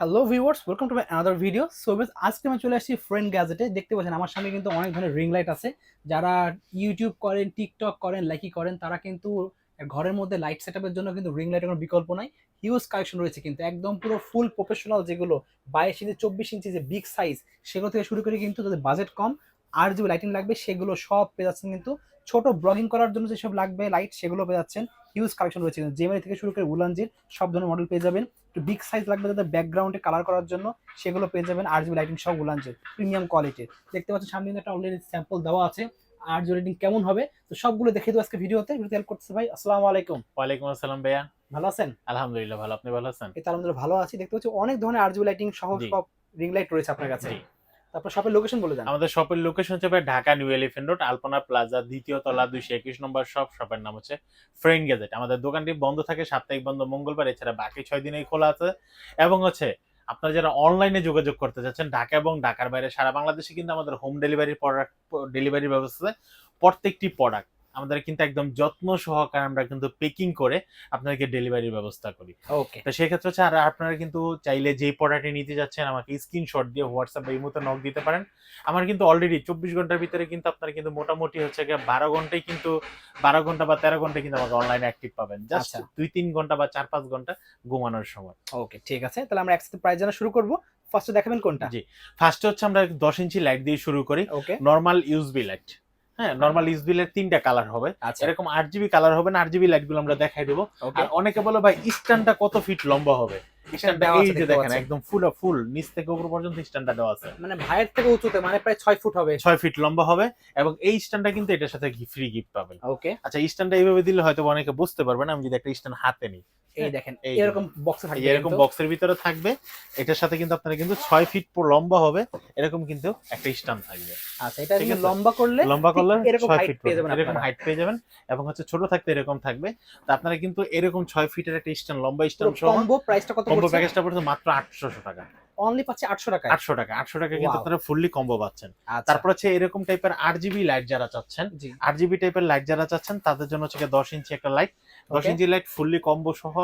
Hello viewers welcome to my other video so base আজকে আমি চলে আসছি ফ্রেন্ড গ্যাজেটে দেখতে পাচ্ছেন আমার সামনে কিন্তু অনেক ধরনের রিং লাইট আছে। যারা ইউটিউব করেন টিকটক করেন লাইকি করেন, তারা কিন্তু ঘরের মধ্যে লাইট সেটআপের জন্য কিন্তু রিং লাইটের কোনো বিকল্প নাই। হিউজ কালেকশন রয়েছে কিন্তু, একদম পুরো ফুল প্রফেশনাল যেগুলো বাইশ ইঞ্চি চব্বিশ ইঞ্চি যে বিগ সাইজ সেগুলো থেকে শুরু করে কিন্তু তাদের বাজেট কম। আর যে লাইটিং লাগবে সেগুলো সব পেয়ে যাচ্ছেন কিন্তু ছোট ব্লগিং করার জন্য যেসব লাগবে লাইট সেগুলো পেয়ে যাচ্ছেন। হিউজ কালেকশন রয়েছে জেমারি থেকে শুরু করে উলানজির সব ধরনের মডেল পেয়ে যাবেন। একটু বিগ সাইজ লাগবে যাদের ব্যাকগ্রাউন্ডে কালার করার জন্য সেগুলো পেয়ে যাবেন। আর জিবি লাইটিং সব উলানজির প্রিমিয়াম কোয়ালিটির দেখতে পাচ্ছেন সামনে একটা অলরেডি স্যাম্পল দেওয়া আছে। আর জি লাইটিং কেমন হবে তো সবগুলো দেখে দেবো আজকে ভিডিওতে। ভিডিওতে হেল্প করতেছে ভাই। আসসালামু আলাইকুম। ওয়ালাইকুম আসসালাম ভাইয়া। ভালো আছেন? আলহামদুলিল্লাহ ভালো। আপনি ভালো আছেন? এই তো আলহামদুলিল্লাহ ভালো আছি। দেখতে পাচ্ছি অনেক ধরনের আর জিবি লাইটিং সহ সব রিং লাইট রয়েছে আপনার কাছে। তারপর শপের লোকেশন বলে দেন। আমাদের শপের লোকেশন হচ্ছে Dhaka new elephant road Alpana plaza দ্বিতীয় তলা দুইশো একুশ নম্বর শপ শপের নাম হচ্ছে ফ্রেন্ড গ্যাজেট আমাদের দোকানটি বন্ধ থাকে সাপ্তাহিক বন্ধ মঙ্গলবার এছাড়া বাকি ছয় দিনেই খোলা আছে। এবং হচ্ছে আপনারা যারা অনলাইনে যোগাযোগ করতে চাচ্ছেন ঢাকা এবং ঢাকার বাইরে সারা বাংলাদেশে কিন্তু আমাদের হোম ডেলিভারি প্রোডাক্ট ডেলিভারির ব্যবস্থা প্রত্যেকটি প্রোডাক্ট আমাদের কিন্তু একদম যত্ন সহকারে আমরা কিন্তু পেকিং করে আপনাদেরকে ডেলিভারির ব্যবস্থা করি। ওকে তো সেক্ষেত্রে হচ্ছে আর আপনারা কিন্তু চাইলে যেই প্রোডাক্টটি নিতে যাচ্ছেন আমাকে স্ক্রিনশট দিয়ে হোয়াটসঅ্যাপ বা ইমোতে নক দিতে পারেন। আমার কিন্তু অলরেডি চব্বিশ ঘণ্টার ভিতরে কিন্তু আপনারা কিন্তু মোটামুটি হচ্ছে গিয়ে বারো ঘন্টায় কিন্তু বারো ঘণ্টা বা তেরো ঘন্টায় কিন্তু আমাকে অনলাইনে অ্যাক্টিভ পাবেন। জাস্ট আচ্ছা। দুই তিন ঘণ্টা বা চার পাঁচ ঘণ্টা ঘুমানোর সময়। ওকে ঠিক আছে। তাহলে আমরা একসাথে প্রাইস জানা শুরু করব। ফার্স্টে দেখাবেন কোনটা? জি। ফার্স্টে হচ্ছে আমরা দশ ইঞ্চি লাইট দিয়ে শুরু করি। ওকে নর্মাল ইউজবি লাইট হ্যাঁ নর্মাল ইসবিলের তিনটা কালার হবে। আচ্ছা। এরকম আট জিবি কালার হবে না আট জিবি লাইটগুলো আমরা দেখাই দেবো। আর অনেকে বলে ভাই স্ট্যান্ডটা কত ফিট লম্বা হবে? এই যে দেখেন একদম ফুল ফুল নিচ থেকে উপর পর্যন্ত স্ট্যান্ডটা দেওয়া আছে। মানে ভাইয়ের থেকে উঁচুতে মানে প্রায় ছয় ফুট হবে। ছয় ফিট লম্বা হবে এবং এই স্ট্যান্ডটা কিন্তু এটার সাথে ফ্রি গিফট পাবেন। ওকে আচ্ছা স্ট্যান্ডটা এইভাবে দিলে হয়তো অনেকে বুঝতে পারবে না আমি যদি একটা স্ট্যান্ড হাতে নিই। এই দেখেন এরকম বক্সে থাকবে এরকম বক্সের ভিতরে থাকবে। এটার সাথে কিন্তু আপনারা কিন্তু ছয় ফিট লম্বা হবে এরকম কিন্তু একটা স্ট্যান্ড থাকবে। আচ্ছা এটা। লম্বা করলে লম্বা করলে এরকম হাইট ফিট পেয়ে যাবেন এরকম হাইট পেয়ে যাবেন এবং হচ্ছে ছোট থাকতে এরকম থাকবে। তো আপনারা কিন্তু এরকম ছয় ফিটের একটা স্ট্যান্ড লম্বা স্ট্যান্ড সহ কম্বো প্রাইসটা কত কম্বো প্যাকেজটা পড়ছে মাত্র আটশোশো টাকা। অনলি পাচ্ছে 800 টাকা আটশো টাকা। আটশো টাকা কিন্তু. আপনারা ফুললি কম্বো পাচ্ছেন। আচ্ছা। তারপর হচ্ছে এরকম টাইপের লাইট যারা চাচ্ছেন টাইপের লাইট যারা চাচ্ছেন তাদের জন্য হচ্ছে গিয়ে দশ ইঞ্চি একটা লাইট দশ Okay. Inch light fully combo সহ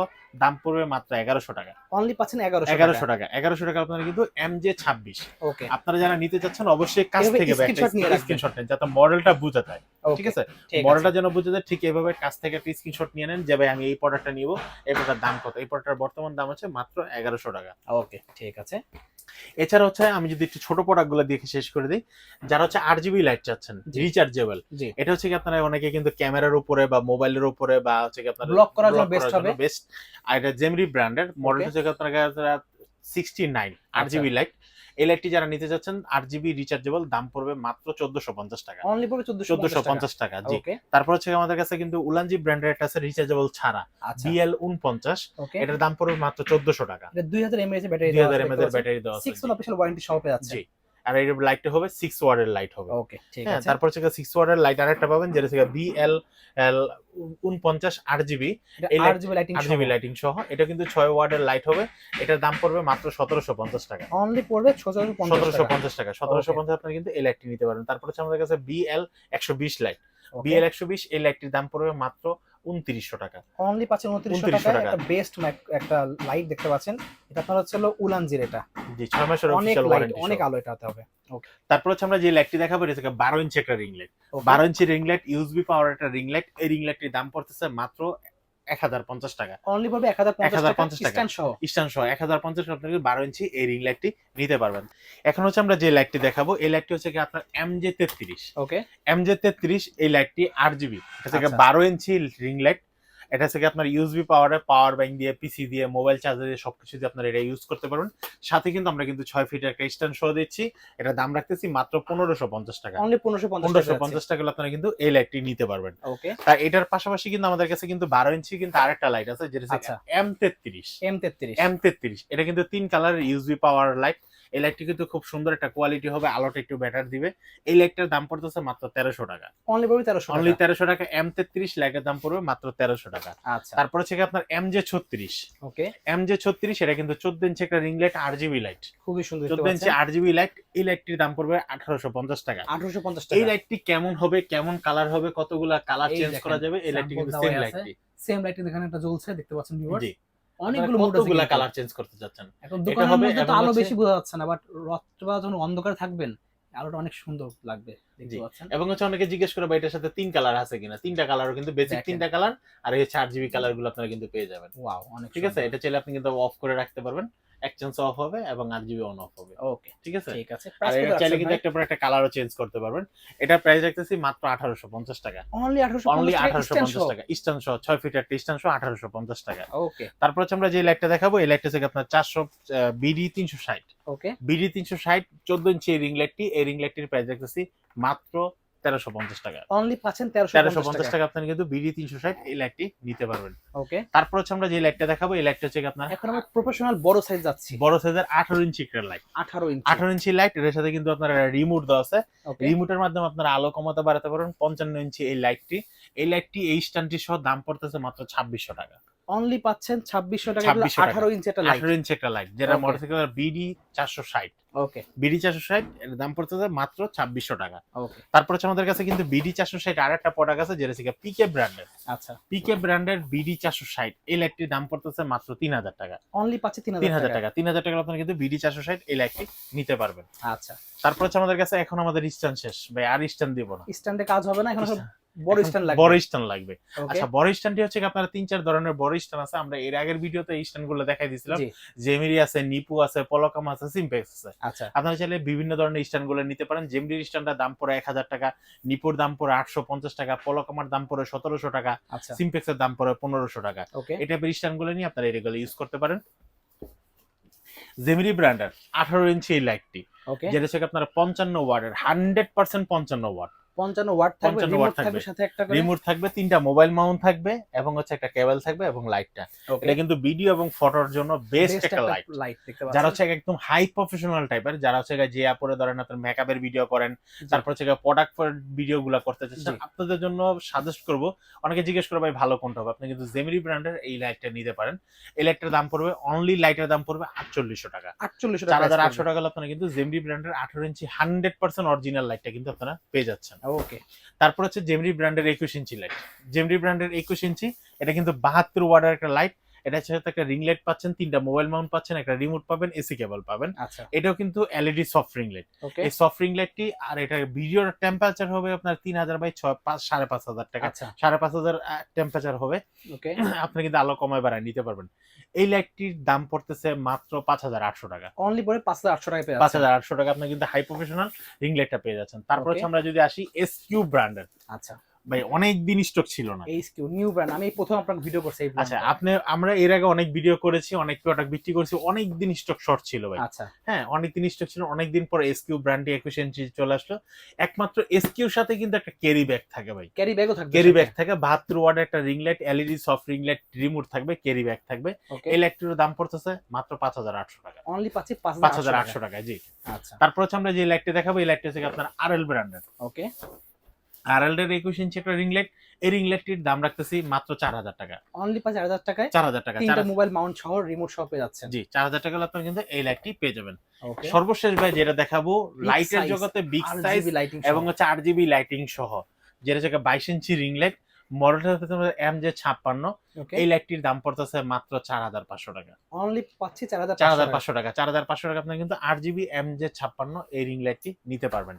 দাম পড়বে মাত্র এগারোশো টাকা। অনলি পাচ্ছেন 1100 এগারোশো টাকা। এগারোশো টাকা আপনারা কিন্তু এম জে ছাব্বিশ। ওকে আপনারা যারা নিতে চাচ্ছেন অবশ্যই কাছ থেকে screenshot নিয়ে রাখবেন। স্ক্রিনশট নেন যাতে মডেলটা বোঝা যায়। ঠিক আছে? মডেলটা যেন বোঝা যায় ঠিক এইভাবে কাছ থেকে একটা স্ক্রিনশট নিয়ে নেন যে ভাই আমি এই প্রোডাক্টটা নিব এই প্রোডাক্টের দাম কত? এই প্রোডাক্টের বর্তমান দাম হচ্ছে মাত্র এগারোশো টাকা। ওকে ঠিক আছে। এছাড়া হচ্ছে আমি যদি একটু ছোট প্রোডাক্টগুলো দেখে শেষ করে দিই যারা হচ্ছে আট জিবি লাইট চাচ্ছেন রিচার্জেবল এটা হচ্ছে কি আপনারা অনেকে কিন্তু ক্যামেরার উপরে বা মোবাইলের উপরে বা হচ্ছে কি আপনার Block করার জন্য best হবে। বেস্ট আর এটা জেমরি ব্র্যান্ডের মডেল হচ্ছে আপনার সিক্সটি নাইন আট আচ্ছা। জিবি লাইট এই লাইটটি যারা নিতে যাচ্ছেন আট জিবি রিচার্জেবল দাম পড়বে মাত্র চোদ্দশো পঞ্চাশ টাকা। অনলি পড়বে 1450 চোদ্দশো পঞ্চাশ টাকা জি। তারপর হচ্ছে আমাদের কাছে কিন্তু উলানজি ব্র্যান্ডের একটা আছে রিচার্জেবল ছাড়া। আচ্ছা। বিএল উনপঞ্চাশ। ওকে এটার দাম পড়বে মাত্র চোদ্দশো টাকা। এটা 2000 mAh ব্যাটারি দুই হাজার ব্যাটারি দেওয়া আছে 6 ওয়াট ওয়ারেন্টি সহ পেয়ে যাচ্ছে আর এই লাইটটা হবে সিক্স ওয়ার্ডের লাইট হবে। ওকে ঠিক হ্যাঁ আছে। তারপর হচ্ছে সিক্স ওয়ার্ডের লাইট আরেকটা পাবেন যেটা হচ্ছে বিএল এল উনপঞ্চাশ আট জিবি light- 8GB লাইটিং আট জিবি লাইটিং সহ। এটা কিন্তু ছয় ওয়ার্ডের লাইট হবে। এটার দাম পড়বে মাত্র সতেরোশো পঞ্চাশ টাকা। অনলি পড়বে 1750 সতেরোশো টাকা। পঞ্চাশ টাকা। সতেরোশো পঞ্চাশ আপনার কিন্তু এই লাইটটি নিতে পারেন। তারপর হচ্ছে আমাদের কাছে বিএল একশো বিশ লাইট বিএল একশো বিশ এই লাইটটির দাম পড়বে মাত্র উনত্রিশশো টাকা। অনলি পাচ্ছেন 2900 2900 টাকা। একটা বেস্ট একটা লাইট দেখতে পাচ্ছেন। এটা আপনার হচ্ছে হলো উলানজির এটা জি ছয় মাসের অনেক লাইট অনেক আলো এটাতে হবে। তারপর হচ্ছে আমরা যে লাইটটি দেখাবো এটা বারো ইঞ্চি একটা রিং লাইট বারো inch ring light USB power একটা রিং লাইট এই রিং লাইটটির দাম পড়তেছে মাত্র এক হাজার পঞ্চাশ টাকা। অনলি পড়বে এক হাজার পঞ্চাশ টাকা। স্ট্যান্ড সহ। এক হাজার পঞ্চাশ আপনার বারো ইঞ্চি এই রিং লাইটটি নিতে পারবেন। এখন হচ্ছে আমরা যে লাইটটি দেখাবো এই লাইটটি হচ্ছে কি আপনার এম জে তেত্রিশ। ওকে এম জে তেত্রিশ এই লাইটটি আট জিবি। বারো ইঞ্চি রিং লাইট এটা থেকে আপনার ইউজবি পাওয়ারে পাওয়ার ব্যাংক দিয়ে পিসি দিয়ে মোবাইল চার্জার দিয়ে সবকিছু দিয়ে আপনার এটা ইউজ করতে পারবেন। সাথে কিন্তু আমরা কিন্তু ছয় ফিটের একটা স্ট্যান্ড সহ দিচ্ছি। এটা দাম রাখতেছি মাত্র পনেরোশো পঞ্চাশ টাকা। অনলি 1550 পনেরোশো টাকা পঞ্চাশ টাকা আপনারা কিন্তু এই লাইটটি নিতে পারবেন। ওকে তা এটার পাশাপাশি কিন্তু আমাদের কাছে কিন্তু বারো ইঞ্চি কিন্তু আরেকটা লাইট আছে যেটা আচ্ছা। এম তেত্রিশ। M33 এম তেত্রিশ। এটা কিন্তু তিন কালারের ইউজবি পাওয়ার লাইট এই লাইটটি কিন্তু খুব সুন্দর একটা কোয়ালিটি হবে আলোটা একটু বেটার দিবে। এই লাইটটার দাম পড়তেছে মাত্র তেরোশো টাকা। অনলি পড়বে 1300 অনলি তেরোশো টাকা এম তেত্রিশ লাইটের দাম পড়বে মাত্র তেরোশো টাকা। আচ্ছা। তারপর হচ্ছে আপনার এম জে ছত্রিশ। ওকে এম জে ছত্রিশ এটা কিন্তু চোদ্দ ইঞ্চি একটা রিং লাইট আট জিবি লাইট খুবই সুন্দর চোদ্দ ইঞ্চি আট জিবি লাইট এই লাইটটির দাম পড়বে আঠারোশো পঞ্চাশ টাকা। 1850 এই টাকা। লাইটটি কেমন হবে কেমন কালার হবে কতগুলা কালার চেঞ্জ করা যাবে এই লাইটটি কিন্তু সেম। লাইটটি সেম লাইট এখানে একটা জ্বলছে দেখতে পাচ্ছেন ভিউয়ার্স অনেকগুলো কিন্তু। কালার চেঞ্জ করতে যাচ্ছেন এখন দোকানের মধ্যে তো আলো বেশি বোঝা যাচ্ছে না বাট রাত্রবেলা যখন অন্ধকার থাকবেন আলোটা অনেক সুন্দর লাগবে দেখতে পাচ্ছেন? এবং হচ্ছে অনেকে জিজ্ঞেস করে ভাই এটার সাথে তিন কালার আছে কিনা? তিনটা কালারও কিন্তু বেসিক তিনটা কালার আর এই চার জিবি কালারগুলো আপনারা কিন্তু পেয়ে যাবেন। ওয়াও অনেক ঠিক আছে? এটা চাইলে আপনি কিন্তু অফ করে রাখতে পারবেন। এক্সচেঞ্জ অফ হবে এবং আট জিবি অন অফ হবে। ওকে ঠিক আছে? ঠিক আছে। চাইলে কিন্তু একটা পর একটা কালারও চেঞ্জ করতে পারবেন। এটা প্রাইস রাখতেছি মাত্র আঠারোশো পঞ্চাশ টাকা। অনলি 1850 অনলি আঠারোশো পঞ্চাশ টাকা। সহ ছয় ফিট একটা সহ আঠারোশো পঞ্চাশ টাকা। ওকে তারপর হচ্ছে আমরা যে লাইটটা দেখাবো এই লাইটটা থেকে আপনার চারশো বিডি তিনশো ষাট। ওকে বিডি তিনশো ষাট চোদ্দ ইঞ্চি এই রিং লাইটটি এই রিং লাইটটির প্রাইস রাখতেছি মাত্র তেরোশো পঞ্চাশ টাকা। অনলি পাচ্ছেন তেরোশো পঞ্চাশ টাকা। আপনি কিন্তু বিডি তিনশো ষাট এই লাইটটি নিতে পারবেন। ওকে তারপর হচ্ছে আমরা যে লাইটটা দেখাবো এই লাইটটা হচ্ছে আপনার? এখন আমরা প্রফেশনাল বড় সাইজ যাচ্ছি। বড় সাইজের আঠারো ইঞ্চি একটা লাইট 18 ইঞ্চি। আঠারো ইঞ্চি লাইটের সাথে কিন্তু আপনার রিমোট দেওয়া আছে। রিমোটের মাধ্যমে আপনারা আলো কমাতে বাড়াতে পারেন পঞ্চান্ন ইঞ্চি এই লাইটটি এই লাইটটি এই স্ট্যান্ডটি সহ দাম পড়তেছে মাত্র ছাব্বিশশো টাকা। অনলি পাচ্ছেন 2600 টাকা 2600 টাকা। 18 ইঞ্চি একটা লাইট আঠারো ইঞ্চি একটা লাইট যেটা. মোটরসাইকেল বিডি চারশো ষাট। ওকে বিডি চারশো ষাট এর দাম পড়তেছে মাত্র ছাব্বিশশো টাকা। ওকে তারপর হচ্ছে আমাদের কাছে কিন্তু বিডি চারশো ষাট আর একটা প্রোডাক্ট আছে যেটা হচ্ছে পিকে ব্র্যান্ডের আচ্ছা। পিকে ব্র্যান্ডের বিডি চারশো ষাট এই লাইটটির দাম পড়তেছে মাত্র তিন হাজার টাকা। অনলি পাচ্ছে তিন হাজার টাকা। তিন হাজার টাকা আপনার কিন্তু বিডি চারশো ষাট এই লাইটটি নিতে পারবেন। আচ্ছা। তারপর হচ্ছে আমাদের কাছে এখন আমাদের স্ট্যান্ড শেষ। ভাই আর স্ট্যান্ড দিব না। স্ট্যান্ডে কাজ হবে না এখন বড় স্ট্যান্ড লাগবে। বড় স্ট্যান্ড লাগবে আচ্ছা বড় স্ট্যান্ডটি হচ্ছে আপনারা তিন চার ধরনের বড় স্ট্যান্ড আছে। আমরা এর আগের ভিডিওতে এই দেখাই দিয়েছিলাম। জেমিরি আছে নিপু আছে পলকাম আছে সিম্পেক্স আছে। আচ্ছা। আপনারা চাইলে বিভিন্ন ধরনের নিতে পারেন। জেমিরির স্ট্যান্ডের দাম পড়ে এক হাজার টাকা নিপুর দাম পড়ে আটশো পঞ্চাশ টাকা পলকামার দাম পড়ে সতেরোশো টাকা আচ্ছা। সিম্পেক্সের দাম পড়ে পনেরোশো টাকা। ওকে। এই টাইপেরগুলো নিয়ে আপনারা এগুলো ইউজ করতে পারেন। জেমিরি ব্র্যান্ডের আঠারো ইঞ্চি এই লাইটটি যেটা হচ্ছে আপনারা পঞ্চান্ন ওয়ার্ডের হান্ড্রেড পার্সেন্ট পঞ্চান্ন ওয়াট। 55 ওয়াট থাকবে রিমোট থাকবে। সাথে একটা করে। রিমোট থাকবে তিনটা মোবাইল মাউন্ট থাকবে এবং হচ্ছে একটা কেবল থাকবে এবং লাইটটা এটা কিন্তু ভিডিও এবং ফটোর জন্য বেস্ট একটা লাইট লাইট যারা হচ্ছে একদম হাই প্রফেশনাল টাইপের যারা হচ্ছে যে আপরে ধরেন আপনার মেকআপের ভিডিও করেন তারপর হচ্ছে প্রোডাক্ট ভিডিও গুলা করতে চাচ্ছেন আপনাদের জন্য সাজেস্ট করব অনেকে জিজ্ঞেস করে ভাই ভালো কোনটা হবে? আপনি কিন্তু জেমিরি ব্র্যান্ডের এই লাইটটা নিতে পারেন। এই লাইটটার দাম পড়বে অনলি লাইটের দাম পড়বে আটচল্লিশশো টাকা। 48 চার টাকা হাজার আটশো টাকা হলে আপনারা কিন্তু জেমিরি ব্র্যান্ডের আঠারো ইঞ্চি হান্ড্রেড পার্সেন্ট অরিজিনাল লাইটটা কিন্তু আপনারা পেয়ে যাচ্ছেন। ওকে তারপর হচ্ছে জেমরি ব্র্যান্ডের একুশ ইঞ্চি লাইট জেমরি ব্র্যান্ডের একুশ ইঞ্চি, এটা কিন্তু বাহাত্তর ওয়ার্ডের একটা লাইট এটা হচ্ছে একটা রিং লাইট পাচ্ছেন তিনটা মোবাইল মাউন্ট পাচ্ছেন একটা রিমোট পাবেন এসি কেবল পাবেন। আচ্ছা। এটাও কিন্তু এলইডি সফট রিং লাইট এই সফট রিং লাইটটি আর এটা ভিডিওর টেম্পারেচার হবে আপনার তিন হাজার বাই ছয় পাঁচ সাড়ে পাঁচ হাজার টাকা। আচ্ছা। সাড়ে পাঁচ হাজার টেম্পারেচার হবে। ওকে আপনি কিন্তু আলো কমায় বাড়ায় নিতে পারবেন। এই লাইটটির দাম পড়তেছে মাত্র পাঁচ হাজার আটশো টাকা। অনলি পরে 5800 টাকা পেয়ে পাঁচ যাচ্ছেন হাজার আটশো টাকা আপনি কিন্তু হাই প্রফেশনাল রিং লাইটটা পেয়ে যাচ্ছেন। তারপর আমরা যদি আসি এস কিউ ব্র্যান্ডের আচ্ছা। ভাই অনেক দিন স্টক ছিল না। এই কিউ নিউ ব্র্যান্ড আমি প্রথম আপনার ভিডিও করছি এই আচ্ছা আপনি আমরা এর আগে অনেক ভিডিও করেছি অনেক প্রোডাক্ট বিক্রি করেছি অনেক দিন স্টক শর্ট ছিল ভাই। আচ্ছা। হ্যাঁ অনেক দিন স্টক ছিল অনেক দিন পর এসকিউ ব্র্যান্ডে একুশ ইঞ্চি চলে আসলো। একমাত্র এসকিউর সাথে কিন্তু একটা ক্যারি ব্যাগ থাকে ভাই। ক্যারি ব্যাগও থাকবে ক্যারি ব্যাগ থাকে বাহাত্তর ওয়ার্ডের একটা ring light LED soft ring light remote থাকবে ক্যারি ব্যাগ থাকবে। এই লাইটটির দাম পড়তেছে মাত্র পাঁচ হাজার আটশো টাকা। অনলি পাচ্ছি পাঁচ হাজার 5800 আটশো টাকা জি। আচ্ছা। তারপর হচ্ছে আমরা যে লাইটটা দেখাবো এই লাইটটা হচ্ছে আপনার আর এল ব্র্যান্ডের ওকে আর এল এর একুশ ইঞ্চি একটা রিং লাইট এই রিং লাইটটির দাম রাখতেছি মাত্র চার হাজার টাকা। অনলি পাঁচ হাজার টাকায় চার হাজার টাকা চার তিনটা মোবাইল মাউন্ট সহ রিমোট সহ পেয়ে যাচ্ছেন। জি চার হাজার টাকা আপনি কিন্তু এই লাইটটি পেয়ে যাবেন। ওকে সর্বশেষ ভাই যেটা দেখাবো লাইটের জগতে বিগ সাইজ লাইটিং এবং আট জিবি লাইটিং সহ যেটা হচ্ছে বাইশ ইঞ্চি রিং লাইট মডেলটা হচ্ছে এম জে ছাপ্পান্ন এই লাইটটির দাম পড়তেছে মাত্র চার হাজার পাঁচশো টাকা। অনলি পাচ্ছি চার হাজার চার হাজার পাঁচশো টাকা চার হাজার পাঁচশো টাকা আপনার কিন্তু আট জিবি এম জে ছাপ্পান্ন এই রিং লাইটটি নিতে পারবেন।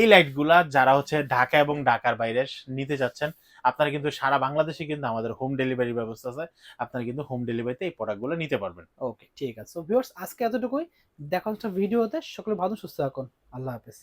এই লাইটগুলা যারা হচ্ছে ঢাকা এবং ঢাকার বাইরে নিতে যাচ্ছেন আপনারা কিন্তু সারা বাংলাদেশে কিন্তু আমাদের হোম ডেলিভারি ব্যবস্থা আছে আপনারা কিন্তু হোম ডেলিভারিতে এই প্রোডাক্টগুলো নিতে পারবেন। ওকে ঠিক আছে। সো ভিউয়ার্স আজকে এতটুকুই। দেখা হচ্ছে ভিডিওতে। সকলে ভালো সুস্থ থাকুন। আল্লাহ হাফেজ।